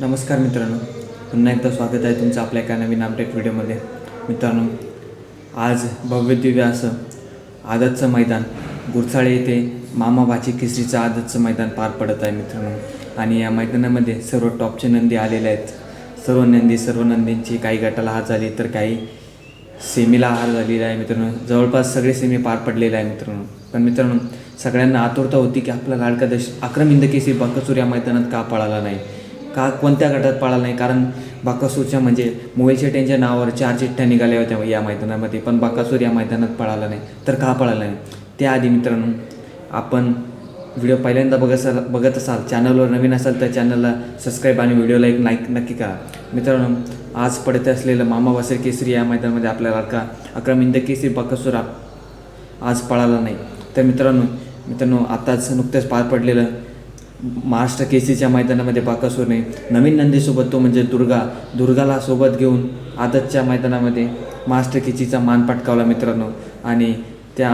नमस्कार मित्रांनो पुन्हा एकदा स्वागत आहे तुमचं आपल्या एका नवीन अपडेट व्हिडिओमध्ये. मित्रांनो आज भव्य दिव्य असं आदतचं मैदान गुरसाळे येथे मामाबाची केसरीचं आदतचं मैदान पार पडत आहे मित्रांनो. आणि या मैदानामध्ये सर्व टॉपचे नंदी आलेले आहेत. सर्व नंदी सर्व नंदींची काही गटाला हार झाली तर काही सेमीला हार झालेला आहे मित्रांनो. जवळपास सगळे सेमी पार पडलेले आहे मित्रांनो. पण मित्रांनो सगळ्यांना आतुरता होती की आपला लाडका दश अक्रम इंदकेसी बाकासूर या मैदानात का पळाला नाही? का कोणत्या गटात पळाला नाही? कारण बाकासूरच्या म्हणजे मोबाईल टेनच्या नावावर चार चिठ्ठ्या निघाल्या होत्या या मैदानामध्ये पण बाकासूर या मैदानात पळाला नाही. तर का पळाला नाही? त्याआधी मित्रांनो आपण व्हिडिओ पहिल्यांदा बघत असाल बघत असाल चॅनलवर नवीन असाल तर चॅनलला सबस्क्राईब आणि व्हिडिओला एक लाईक नक्की करा. मित्रांनो आज पडत असलेलं मामा वासर केसरी या मैदानामध्ये आपल्याला का अक्रम इंद केसरी बाकासूर आज पळाला नाही. तर मित्रांनो मित्रांनो आताच नुकतंच पार पडलेलं महाराष्ट्र केसीच्या मैदानामध्ये बाकासूरने नवीन नंदीसोबत तो म्हणजे दुर्गा दुर्गाला सोबत घेऊन आदतच्या मैदानामध्ये महाराष्ट्र केसीचा मान पटकावला मित्रांनो. आणि त्या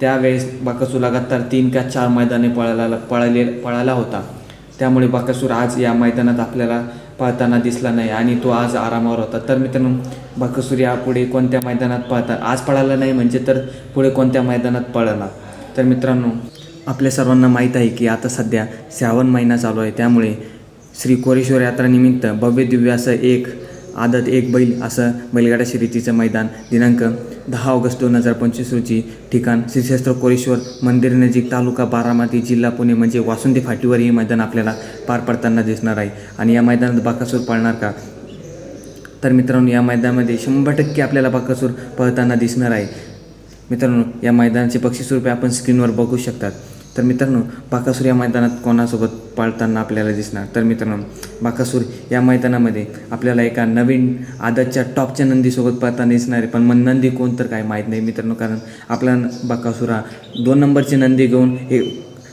त्यावेळेस बाकासूर लगातार तीन का चार मैदाने पळायला पळाले पळाला होता. त्यामुळे बाकासूर आज या मैदानात आपल्याला पळताना दिसला नाही आणि तो आज आरामावर होता. तर मित्रांनो बाकासूर यापुढे कोणत्या मैदानात पळता? आज पळाला नाही म्हणजे तर पुढे कोणत्या मैदानात पळाला तर मित्रांनो आपल्या सर्वांना माहीत आहे की आता सध्या श्रावण महिना चालू आहे. त्यामुळे श्री कोरेश्वर यात्रानिमित्त भव्य दिव्य असं एक आदत एक बैल असं बैलगाडा शर्यतीचं मैदान दिनांक दहा ऑगस्ट दोन हजार पंचवीस रोजी ठिकाण श्रीशस्त्र कोरेश्वर मंदिर नजीक तालुका बारामती जिल्हा पुणे म्हणजे वासुंदी फाटीवर हे मैदान आपल्याला पार पडताना दिसणार आहे. आणि या मैदानात बाकासूर पाळणार का? तर मित्रांनो या मैदानामध्ये शंभर टक्के आपल्याला बाकासूर पळताना दिसणार आहे. मित्रांनो या मैदानाचे बक्षीस आपण स्क्रीनवर बघू शकतात. तर मित्रांनो बाकासूर या मैदानात कोणासोबत पाळताना आपल्याला दिसणार? तर मित्रांनो बाकासूर या मैदानामध्ये आपल्याला एका नवीन आदतच्या टॉपच्या नंदीसोबत पळताना दिसणार आहे. पण मग नंदी कोण तर काय माहीत नाही मित्रांनो कारण आपला बाकासूर हा दोन नंबरची नंदी घेऊन हे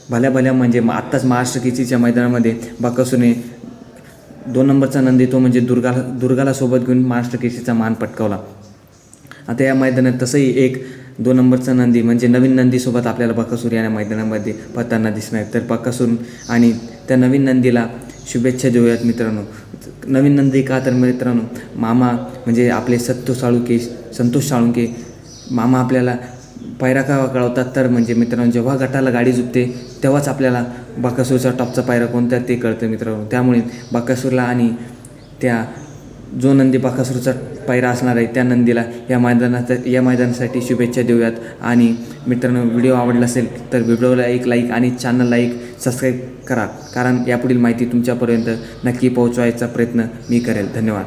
भल्या भल्या म्हणजे आत्ताच महाराष्ट्र किचीच्या मैदानामध्ये बाकासूरने दोन नंबरचा नंदी तो म्हणजे दुर्गाला दुर्गाला सोबत घेऊन महाराष्ट्र केसीचा मान पटकावला. आता या मैदानात तसंही एक दोन नंबरचा नंदी म्हणजे नवीन नंदीसोबत आपल्याला बकासूर या मैदानामध्ये पत्ताना दिसणार. तर बकासूर आणि त्या नवीन नंदीला शुभेच्छा देऊयात मित्रांनो. नवीन नंदी का तर मित्रांनो मामा म्हणजे आपले सत्तू साळुंके संतोष साळुंके मामा आपल्याला पायरा का कळवतात? तर म्हणजे मित्रांनो जेव्हा गटाला गाडी झुपते तेव्हाच आपल्याला बाकासूरचा टॉपचा पायरा कोणता ते कळतं मित्रांनो. त्यामुळे बाकासूरला आणि त्या जो नंदी बाकासूरचा पायरा असणार आहे त्या नंदीला या मैदानाचा या मैदानासाठी शुभेच्छा देऊयात. आणि मित्रांनो व्हिडिओ आवडला असेल तर व्हिडिओला एक लाईक आणि चॅनलला एक सबस्क्राईब करा. कारण यापुढील माहिती तुमच्यापर्यंत नक्की पोहोचवायचा प्रयत्न मी करेल. धन्यवाद.